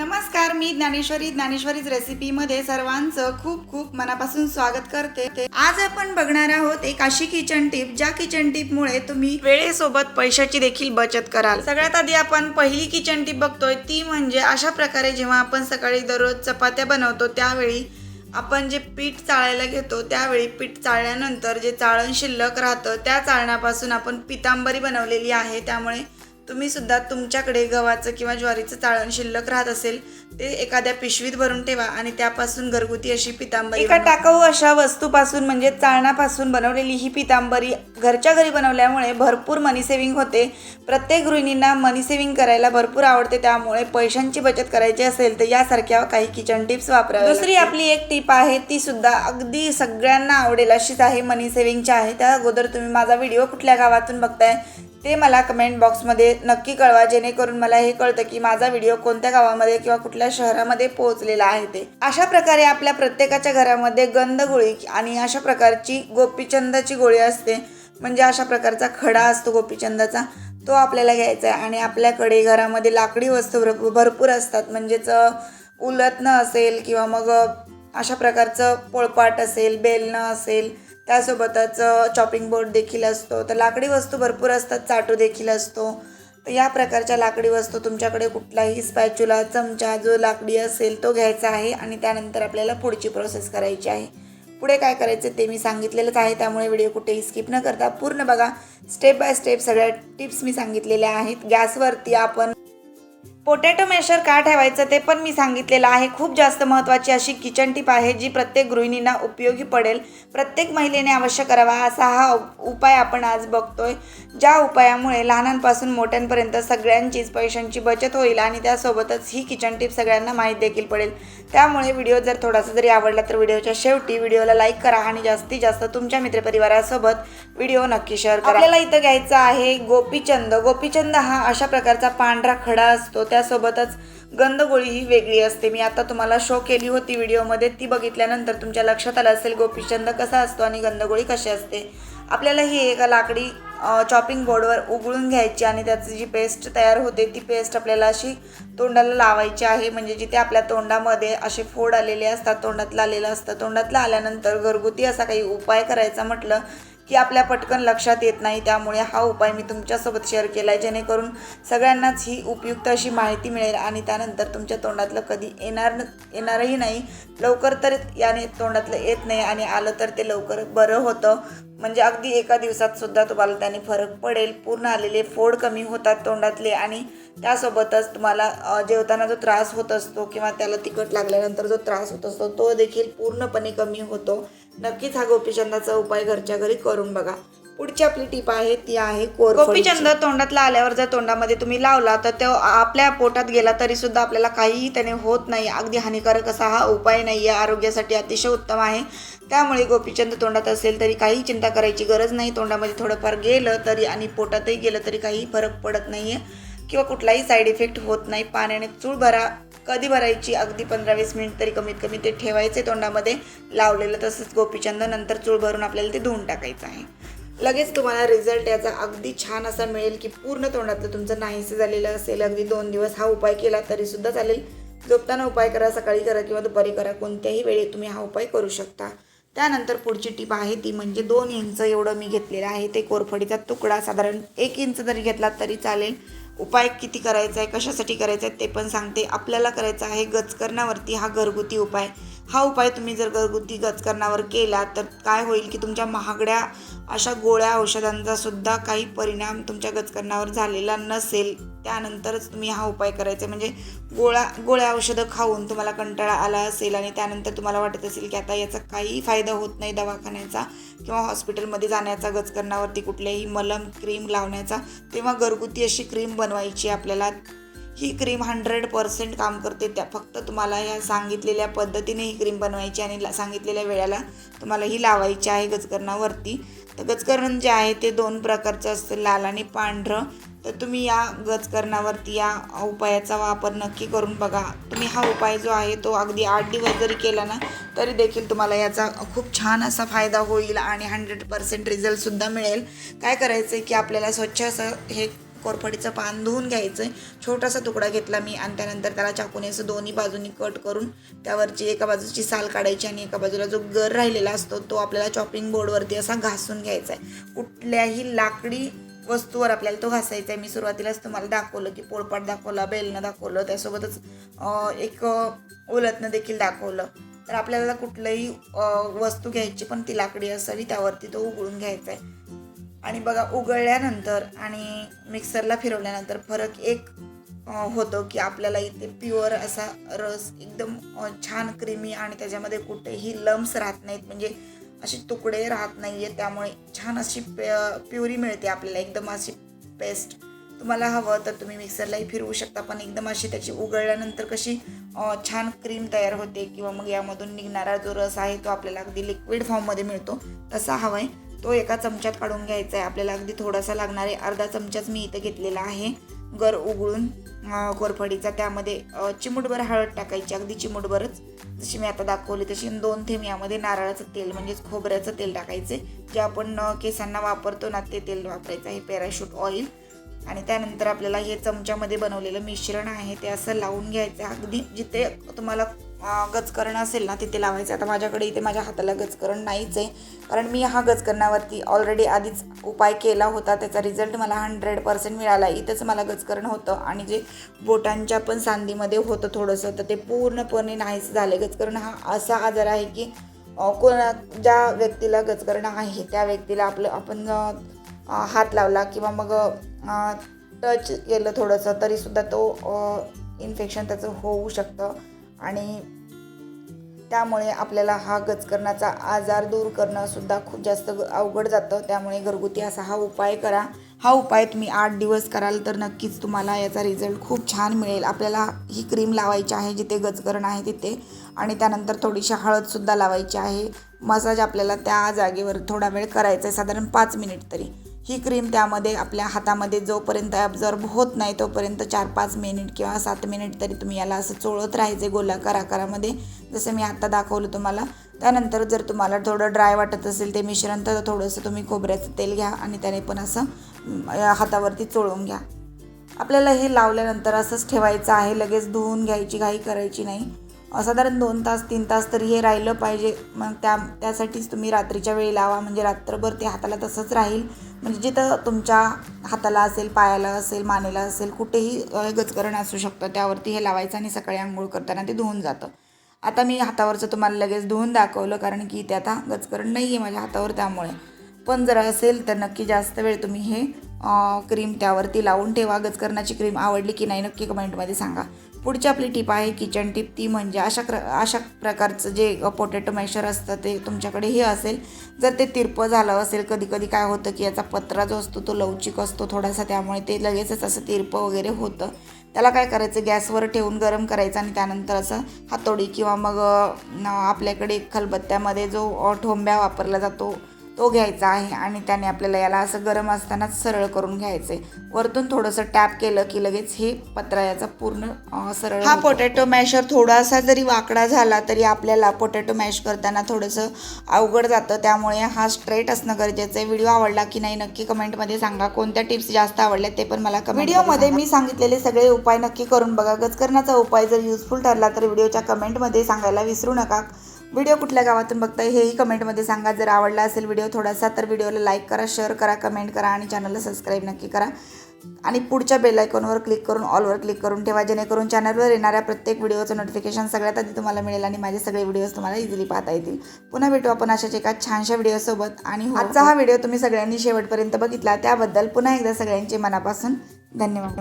नमस्कार मी ज्ञानेश्वरी. ज्ञानेश्वरीच रेसिपीमध्ये सर्वांचं खूप खूप मनापासून स्वागत करते. ते- आज आपण बघणार आहोत एक अशी किचन टिप ज्या किचन टिपमुळे तुम्ही वेळेसोबत पैशाची देखील बचत कराल. सगळ्यात आधी आपण पहिली किचन टिप बघतोय ती म्हणजे अशा प्रकारे जेव्हा आपण सकाळी दररोज चपात्या बनवतो त्यावेळी आपण जे पीठ चाळायला घेतो त्यावेळी पीठ चाळल्यानंतर जे चाळण शिल्लक राहतं त्या चाळण्यापासून आपण पितांबरी बनवलेली आहे. त्यामुळे तुम्ही सुद्धा तुमच्याकडे गव्हाचं किंवा ज्वारीचं चाळण शिल्लक राहत असेल ते एखाद्या पिशवीत भरून ठेवा आणि त्यापासून घरगुती अशी पितांबरी एका टाकाऊ अशा वस्तूपासून म्हणजे चाळणापासून बनवलेली ही पितांबरी घरच्या घरी बनवल्यामुळे भरपूर मनी सेव्हिंग होते. प्रत्येक गृहिणींना मनी सेव्हिंग करायला भरपूर आवडते त्यामुळे पैशांची बचत करायची असेल तर यासारख्या काही किचन टिप्स वापरा दुसरी आपली एक टीप आहे ती सुद्धा अगदी सगळ्यांना आवडेल अशीच आहे मनी सेव्हिंगची आहे. त्या अगोदर तुम्ही माझा व्हिडिओ कुठल्या गावातून बघताय ते मला कमेंट बॉक्समध्ये नक्की कळवा जेणेकरून मला हे कळतं की माझा व्हिडिओ कोणत्या गावामध्ये किंवा कुठल्या शहरामध्ये पोहोचलेला आहे ते. अशा प्रकारे आपल्या प्रत्येकाच्या घरामध्ये गंध गोळी आणि अशा प्रकारची गोपीचंदाची गोळी असते. म्हणजे अशा प्रकारचा खडा असतो गोपीचंदाचा. तो आपल्याला घ्यायचा आहे आणि आपल्याकडे घरामध्ये लाकडी वस्तू भर- भरपूर असतात. म्हणजेच अ, असेल किंवा मग अशा प्रकारचं पोळपाट असेल बेलणं असेल त्यासोबतच चॉपिंग बोर्ड देखील असतो. तर लाकडी वस्तू भरपूर असतात चाटू देखील असतो. तर या प्रकारच्या लाकडी वस्तू तुमच्याकडे कुठलाही स्पॅच्युला चमचा जो लाकडी असेल तो घ्यायचा आहे आणि त्यानंतर आपल्याला पुढची प्रोसेस करायची आहे. पुढे काय करायचं ते मी सांगितलेलंच आहे त्यामुळे व्हिडिओ कुठेही स्किप न करता पूर्ण बघा. स्टेप बाय स्टेप सगळ्या टिप्स मी सांगितलेल्या आहेत. गॅसवरती आपण पोटॅटो मॅशर का ठेवायचं ते पण मी सांगितलेलं आहे. खूप जास्त महत्त्वाची अशी किचन टिप आहे जी प्रत्येक गृहिणींना उपयोगी पडेल. प्रत्येक महिलेने अवश्य करावा. असा हा उपाय आपण आज बघतोय ज्या उपायामुळे लहानांपासून मोठ्यांपर्यंत सगळ्यांचीच पैशांची बचत होईल आणि त्यासोबतच ही किचन टिप सगळ्यांना माहीत देखील पडेल. त्यामुळे व्हिडिओ जर थोडासा जरी आवडला तर व्हिडिओच्या शेवटी व्हिडिओला लाईक करा आणि जास्तीत जास्त तुमच्या मित्रपरिवारासोबत व्हिडिओ नक्की शेअर करा. आपल्याला इथं घ्यायचा आहे गोपीचंद. गोपीचंद हा अशा प्रकारचा पांढरा खडा असतो. त्या त्यासोबतच गंधगोळी ही वेगळी असते. मी आता तुम्हाला शो केली होती व्हिडिओमध्ये. ती बघितल्यानंतर तुमच्या लक्षात आलं असेल गोपीचंद कसा असतो आणि गंधगोळी कशी असते? आपल्याला ही एका लाकडी चॉपिंग बोर्डवर उघळून घ्यायची आणि त्याची जी पेस्ट तयार होते ती पेस्ट आपल्याला अशी तोंडाला लावायची आहे. म्हणजे जिथे आपल्या तोंडामध्ये असे फोड आलेले असतात तोंडातलं आलेलं असतं. तोंडातलं आल्यानंतर घरगुती असा काही उपाय करायचा म्हटलं की आपल्या पटकन लक्षात येत नाही. त्यामुळे हा उपाय मी तुमच्यासोबत शेअर केला आहे जेणेकरून सगळ्यांनाच ही उपयुक्त अशी माहिती मिळेल आणि त्यानंतर तुमच्या तोंडातलं कधी येणार न येणारही नाही. लवकर तर याने तोंडातलं येत नाही आणि आलं तर ते लवकर बरं होतं. म्हणजे अगदी एका दिवसात सुद्धा तुम्हाला त्याने फरक पडेल. पूर्ण आलेले फोड कमी होतात तोंडातले आणि त्यासोबतच तुम्हाला जेवताना जो त्रास होत असतो किंवा त्याला तिखट लागल्यानंतर जो त्रास होत असतो तो देखील पूर्णपणे कमी होतो. नक्कीच हा गोपीचंदाचा उपाय घरच्या घरी करून बघा. पुढची आपली टीप आहे ती आहे कोर गोपीचंद तोंडातला आल्यावर जर तोंडामध्ये तुम्ही लावला तर तो आपल्या पोटात गेला तरी सुद्धा आपल्याला काहीही त्याने होत नाही. अगदी हानिकारक असा हा उपाय नाही आहे. आरोग्यासाठी अतिशय उत्तम आहे. त्यामुळे गोपीचंद तोंडात असेल तरी काही चिंता करायची गरज नाही. तोंडामध्ये थोडंफार गेलं तरी आणि पोटातही गेलं तरी काही फरक पडत नाही आहे किंवा कुठलाही साईड इफेक्ट होत नाही. पाण्याने चूळ भरा कधी भरायची? अगदी पंधरा वीस मिनिट तरी कमीत कमी ते ठेवायचे तोंडामध्ये. लावलेलं तसंच गोपीचंद नंतर चूळ भरून आपल्याला ते धुवून टाकायचं आहे. लगेच तुम्हाला रिझल्ट याचा अगदी छान असा मिळेल की पूर्ण तोंडातलं तुमचं नाहीसं झालेलं असेल. अगदी दोन दिवस हा उपाय केला तरी सुद्धा चालेल. झोपताना उपाय करा सकाळी करा किंवा दुपारी करा. कोणत्याही वेळी तुम्ही हा उपाय करू शकता. त्यानंतर पुढची टीप आहे ती म्हणजे दोन इंच एवढं मी घेतलेलं आहे. ते कोरफडीचा तुकडा साधारण एक इंच जरी घेतला तरी चालेल. उपाय किती करायचा आहे कशासाठी करायचा आहे ते पण सांगते. आपल्याला करायचं आहे गचकरणावरती हा घरगुती उपाय. हा उपाय तुम्ही जर घरगुती गचकरणावर केला तर काय होईल की तुमच्या महागड्या अशा गोळ्या औषधांचा सुद्धा काही परिणाम तुमच्या गचकरणावर झालेला नसेल. त्यानंतरच तुम्ही हा उपाय करायचा आहे. म्हणजे गोळा गोळ्या औषधं खाऊन तुम्हाला कंटाळा आला असेल आणि त्यानंतर तुम्हाला वाटत असेल की आता याचा काही फायदा होत नाही दवाखान्याचा किंवा हॉस्पिटलमध्ये जाण्याचा गजकरणावरती कुठल्याही मलम क्रीम लावण्याचा तेव्हा घरगुती अशी क्रीम बनवायची आपल्याला. ही क्रीम हंड्रेड पर्सेंट काम करते. त्या फक्त तुम्हाला ह्या सांगितलेल्या पद्धतीने ही क्रीम बनवायची आणि सांगितलेल्या वेळेला तुम्हाला ही लावायची आहे गजकरणावरती. तर गजकरण जे आहे ते दोन प्रकारचं असतं. लाल आणि पांढरं. तर तुम्ही या गजकरणावरती या उपायाचा वापर नक्की करून बघा. तुम्ही हा उपाय जो आहे तो अगदी आठ दिवस जरी केला ना तरी देखील तुम्हाला याचा खूप छान असा फायदा होईल आणि हंड्रेड पर्सेंट रिझल्टसुद्धा मिळेल. काय करायचं आहे की आपल्याला स्वच्छ असं हे कोरफडीचं पान धुवून घ्यायचं आहे छोटासा तुकडा घेतला मी आणि त्यानंतर त्याला चाकूने असं दोन्ही बाजूनी कट करून त्यावरची एका बाजूची साल काढायची आणि एका बाजूला जो गर राहिलेला असतो तो आपल्याला चॉपिंग बोर्डवरती असा घासून घ्यायचा आहे कुठल्याही लाकडी वस्तूवर आपल्याला तो घासायचा आहे. मी सुरुवातीलाच तुम्हाला दाखवलं की पोळपाट दाखवला बेलनं दाखवलं त्यासोबतच एक अं, देखील दाखवलं. तर आपल्याला कुठलंही वस्तू घ्यायची पण ती लाकडी असावी त्यावरती तो उघडून घ्यायचा आहे. आणि बघा उघडल्यानंतर आणि मिक्सरला फिरवल्यानंतर फरक एक होतो की आपल्याला इथे प्युअर असा रस एकदम छान क्रीमी आणि त्याच्यामध्ये कुठेही लम्स राहत नाहीत. म्हणजे असे तुकडे राहत नाही आहेत त्यामुळे छान अशी प्युरी मिळते आपल्याला एकदम अशी पेस्ट तुम्हाला हवं तर तुम्ही मिक्सरलाही फिरवू शकता पण एकदम अशी त्याची उघडल्यानंतर कशी छान क्रीम तयार होते किंवा मग यामधून निघणारा जो रस आहे तो आपल्याला अगदी लिक्विड फॉर्ममध्ये मिळतो. तसा हवा आहे तो एका चमच्यात काढून घ्यायचा आहे आपल्याला अगदी थोडासा लागणार आहे. अर्धा चमचाच मी इथं घेतलेला आहे. गर उघडून कोरफडीचा त्यामध्ये चिमूटभर हळद टाकायची अगदी चिमूटभरच. जशी मी आता दाखवली तशी दोन थेंब यामध्ये नारळाचं तेल म्हणजेच खोबऱ्याचं तेल टाकायचे जे आपण केसांना वापरतो ना ते तेल वापरायचं आहे पॅराशूट ऑइल. आणि त्यानंतर आपल्याला हे चमच्यामध्ये बनवलेलं मिश्रण आहे ते असं लावून घ्यायचं अगदी जिथे तुम्हाला गजकरण असेल ना तिथे लावायचं. आता माझ्याकडे इथे माझ्या हाताला गजकरण नाहीच आहे. कारण मी हा गजकरणावरती ऑलरेडी आधीच उपाय केला होता. त्याचा रिझल्ट मला हंड्रेड पर्सेंट मिळाला. इथंच मला गजकरण होतं. आणि जे बोटांच्या पण सांधीमध्ये होतं थोडंसं तर ते पूर्णपणे नाहीच झाले. गजकरण हा असा आजार आहे की कोणा ज्या व्यक्तीला गजकरण आहे त्या व्यक्तीला आपलं आपण हात लावला किंवा मग टच केलं थोडंसं तरीसुद्धा तो इन्फेक्शन त्याचं होऊ शकतं. आणि त्यामुळे आपल्याला हा गचकरणाचा आजार दूर करणं सुद्धा खूप जास्त ग- अवघड जातं. त्यामुळे घरगुती असा हा उपाय करा. हा उपाय तुम्ही आठ दिवस कराल तर नक्कीच तुम्हाला याचा रिझल्ट खूप छान मिळेल. आपल्याला ही क्रीम लावायची आहे जिथे गचकरण आहे तिथे आणि त्यानंतर थोडीशी हळदसुद्धा लावायची आहे. मसाज आपल्याला त्या जागेवर थोडा वेळ करायचा आहे. साधारण पाच मिनिट तरी. ही क्रीम त्यामध्ये आपल्या हातामध्ये जोपर्यंत ॲब्झॉर्ब होत नाही तोपर्यंत चार पाच मिनिट किंवा सात मिनिट तरी तुम्ही याला असं चोळत राहायचे गोलाकार आकारामध्ये. जसं मी आत्ता दाखवलं तुम्हाला. त्यानंतर जर तुम्हाला थोडं ड्राय वाटत असेल ते मिश्रण तर थोडंसं तुम्ही खोबऱ्याचं तेल घ्या आणि त्याने पण असं हातावरती चोळून घ्या. आपल्याला हे लावल्यानंतर असंच ठेवायचं आहे. लगेच धुवून घ्यायची घाई करायची नाही. साधारण दोन तास तीन तास तरी हे राहिलं पाहिजे. मग त्या त्यासाठीच तुम्ही रात्रीच्या वेळी लावा. म्हणजे रात्रभर ते हाताला तसंच राहील. म्हणजे जिथं तुमच्या हाताला असेल पायाला असेल मानेला असेल कुठेही गचकरण असू शकतं. त्यावरती हे लावायचं आणि सकाळी आंघोळ करताना ते धुवून जातं. आता मी हातावरचं तुम्हाला लगेच धुवून दाखवलं कारण की ते आता गचकरण नाही आहे माझ्या हातावर त्यामुळे. पण जर असेल तर नक्की जास्त वेळ तुम्ही हे क्रीम त्यावरती लावून ठेवा. गचकरणाची क्रीम आवडली की नाही नक्की कमेंटमध्ये सांगा. पुढची आपली टीप आहे किचन टीप ती म्हणजे अशा क्र अशा प्रकारचं जे पोटॅटो मॅशर असतं ते तुमच्याकडे हे असेल. जर ते तिरपं झालं असेल कधी कधी काय होतं की याचा पत्रा जो असतो तो लवचिक असतो थोडासा त्यामुळे ते लगेचच असं तिरपं वगैरे होतं. त्याला काय करायचं गॅसवर ठेवून गरम करायचं आणि त्यानंतर असं हातोडी किंवा मग आपल्याकडे खलबत्त्यामध्ये जो ठोंब्या वापरला जातो तो घ्यायचा आहे आणि त्याने आपल्याला याला असं गरम असतानाच सरळ करून घ्यायचं आहे वरतून थोडंसं टॅप केलं की लगेच हे पत्रा याचा पूर्ण सरळ हा पोटॅटो मॅशर थोडासा जरी वाकडा झाला तरी आपल्याला पोटॅटो मॅश करताना थोडंसं अवघड जातं. त्यामुळे हा स्ट्रेट असणं गरजेचं आहे व्हिडिओ आवडला की नाही नक्की कमेंटमध्ये सांगा. कोणत्या टिप्स जास्त आवडल्या ते पण मला व्हिडिओमध्ये मी सांगितलेले सगळे उपाय नक्की करून बघा. गचकरणाचा उपाय जर युजफुल ठरला तर व्हिडिओच्या कमेंटमध्ये सांगायला विसरू नका. व्हिडिओ कुठल्या गावातून बघताय हेही कमेंटमध्ये सांगा. जर आवडला असेल व्हिडिओ थोडासा तर व्हिडिओला लाईक करा शेअर करा कमेंट करा आणि चॅनलला सबस्क्राईब नक्की करा. आणि पुढच्या बेल आयकॉनवर क्लिक करून ऑलवर क्लिक करून ठेवा जेणेकरून चॅनलवर येणाऱ्या प्रत्येक व्हिडिओचं नोटिफिकेशन सगळ्यात आधी तुम्हाला मिळेल आणि माझे सगळे व्हिडिओज तुम्हाला इझिली पाहता येतील. पुन्हा भेटू आपण अशाच एका छानशा व्हिडिओसोबत आणि हो, आजचा हा व्हिडिओ तुम्ही सगळ्यांनी शेवटपर्यंत बघितला. त्याबद्दल पुन्हा एकदा सगळ्यांचे मनापासून धन्यवाद.